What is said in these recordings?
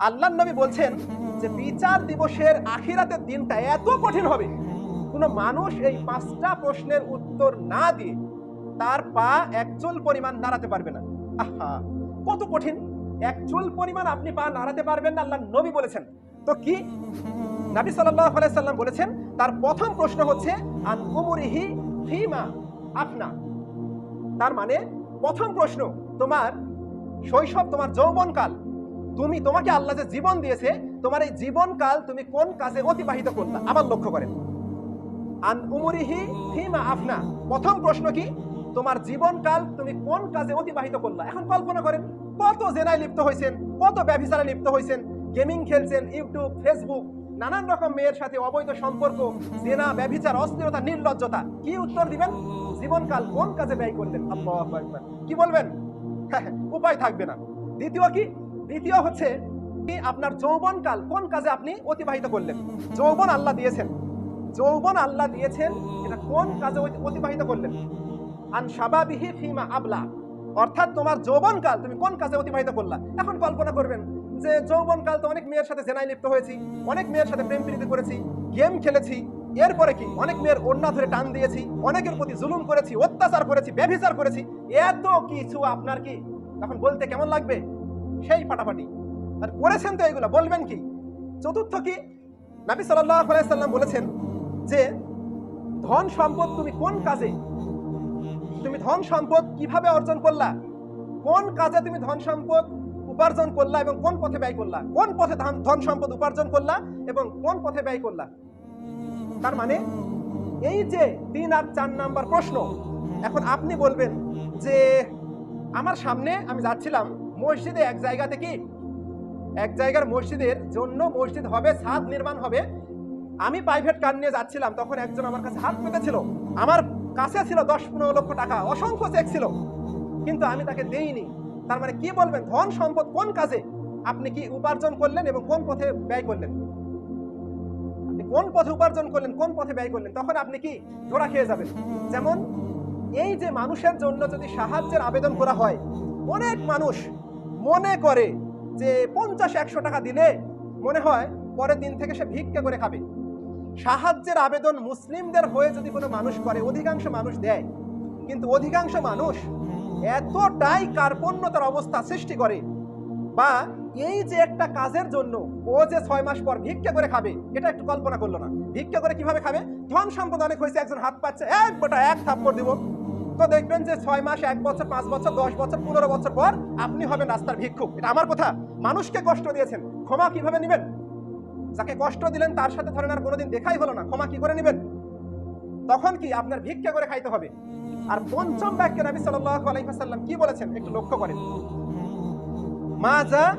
আল্লাহ নবী বলছেন যে বিচার দিবসের আখিরাতের দিনটা এত কঠিন হবে। কোনো মানুষ এই পাঁচটা প্রশ্নের উত্তর না দিয়ে তার পা একচুল পরিমাণ নাড়াতে পারবে না। আহা, কত কঠিন। একচুল পরিমাণ আপনি পা নাড়াতে পারবেন না, আল্লাহ নবী বলেছেন। তো কি? নবী আলাইহি সাল্লাম বলেছেন, তার প্রথম প্রশ্ন হচ্ছে, আন উমরিহি ফিমা আপনা তার মানে প্রথম প্রশ্ন, তোমার শৈশব, তোমার যৌবনকাল তুমি তোমাকে আল্লাহ যে জীবন দিয়েছে, তোমার এই জীবনকাল তুমি কোন কাজে অতিবাহিত করলা আবার লক্ষ্য করেন। আন উমরিহি আফনা। প্রথম প্রশ্ন কি? তোমার জীবনকাল তুমি কোন কাজে অতিবাহিত করলা? এখন কল্পনা করেন, কত জেনায় লিপ্ত হয়েছেন কত ব্যভিচারে লিপ্ত হয়েছেন গেমিং খেলছেন, ইউটিউব, ফেসবুক, নানান রকম মেয়ের সাথে অবৈধ সম্পর্ক, জেনা, ব্যভিচার, অস্থিরতা, নির্লজ্জতা। কি উত্তর দিবেন? জীবনকাল কোন কাজে ব্যয় করলেন? আল্লাহু কি বলবেন? উপায় থাকবে না। দ্বিতীয় কি? দ্বিতীয় হচ্ছে আপনার যৌবনকাল কোন কাজে আপনি অতিবাহিত করলেন? যৌবন আল্লাহ দিয়েছেন। যৌবন আল্লাহ দিয়েছেন এটা কোন কাজে অতিবাহিত করলেন? আন সাবাবিহি ফিমা আবলা। অর্থাৎ তোমার যৌবনকাল তুমি কোন কাজে অতিবাহিত করলা? এখন কল্পনা করবেন যে যৌবনকাল তো অনেক মেয়ের সাথে জেনায় লিপ্ত হয়েছি, অনেক মেয়ের সাথে প্রেম প্রীতি করেছি, গেম খেলেছি, এরপরে কি? অনেক মেয়ের ওড়না ধরে টান দিয়েছি, অনেকের প্রতি জুলুম করেছি, অত্যাচার করেছি, ব্যভিচার করেছি, এত কিছু আপনার কি? তখন বলতে কেমন লাগবে? সেই ফাটাফাটি আর করেছেন তো এগুলো, বলবেন কি? চতুর্থ কি? নাবি সাল্লাম বলেছেন যে, ধন সম্পদ তুমি কোন কাজে, তুমি ধন সম্পদ কীভাবে অর্জন করলা, কোন কাজে তুমি ধন সম্পদ উপার্জন করলা এবং কোন পথে ব্যয় করলা, কোন পথে ধন সম্পদ উপার্জন করলা এবং কোন পথে ব্যয় করলা। তার মানে এই যে তিন আর চার নাম্বার প্রশ্ন, এখন আপনি বলবেন যে, আমার সামনে আমি যাচ্ছিলাম মসজিদে এক জায়গা থেকে এক জায়গার মসজিদের জন্য মসজিদ হবে, ছাদ নির্মাণ হবে। আমি প্রাইভেট কার নিয়ে যাচ্ছিলাম, তখন একজন আমার কাছে হাত পেতেছিল। আমার কাছে ছিল দশ পনেরো লক্ষ টাকা, অসংখ্য চেক ছিল। কিন্তু আমি তাকে দেইনি। তার মানে কি বলবেন? ধন সম্পদ কোন কাজে? আপনি কি উপার্জন করলেন এবং কোন পথে ব্যয় করলেন? আপনি কোন পথে উপার্জন করলেন, কোন পথে ব্যয় করলেন? তখন আপনি কি ধরা খেয়ে যাবেন? যেমন এই যে মানুষের জন্য যদি সাহায্যের আবেদন করা হয়, অনেক মানুষ মনে করে যে পঞ্চাশ, একশো টাকা দিলে মনে হয় পরের দিন থেকে সে ভিক্ষা করে খাবে। সাহায্যের আবেদন মুসলিমদের হয়ে যদি কোনো মানুষ করে, অধিকাংশ মানুষ দেয়। কিন্তু অধিকাংশ মানুষ এতটাই কার্পণ্যতার অবস্থা সৃষ্টি করে বা এই যে একটা কাজের জন্য ও যে ছয় মাস পর ভিক্ষা করে খাবে, এটা একটু কল্পনা করল না। ভিক্ষা করে কীভাবে খাবে? ধন সম্পদ অনেক হয়েছে, একজন হাত পাচ্ছে, এক গোটা এক থাপ্পড় দিব। তো দেখবেন যে ছয় মাস, এক বছর, পাঁচ বছর, দশ বছর, পনেরো বছর পর আপনি হবেন রাস্তার ভিক্ষুক। এটা আমার কথা। মানুষকে কষ্ট দিয়েছেন। ক্ষমা কীভাবে নেবেন? যাকে কষ্ট দিলেন, তার সাথে ধরেন আর কোনোদিন দেখাই হলো না। ক্ষমা কি করে নেবেন? তখন কি আপনার ভিক্ষা করে খাইতে হবে? আর পঞ্চম বাক্যে নবী ওয়াসাল্লাম কি বলেছেন? একটু লক্ষ্য করেন। মাজা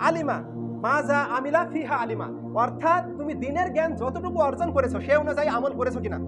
আলিমা মাজা আমিলা ফিহা আলিমা। অর্থাৎ তুমি দিনের জ্ঞান যতটুকু অর্জন করেছ, সে অনুযায়ী আমল করেছ কিনা?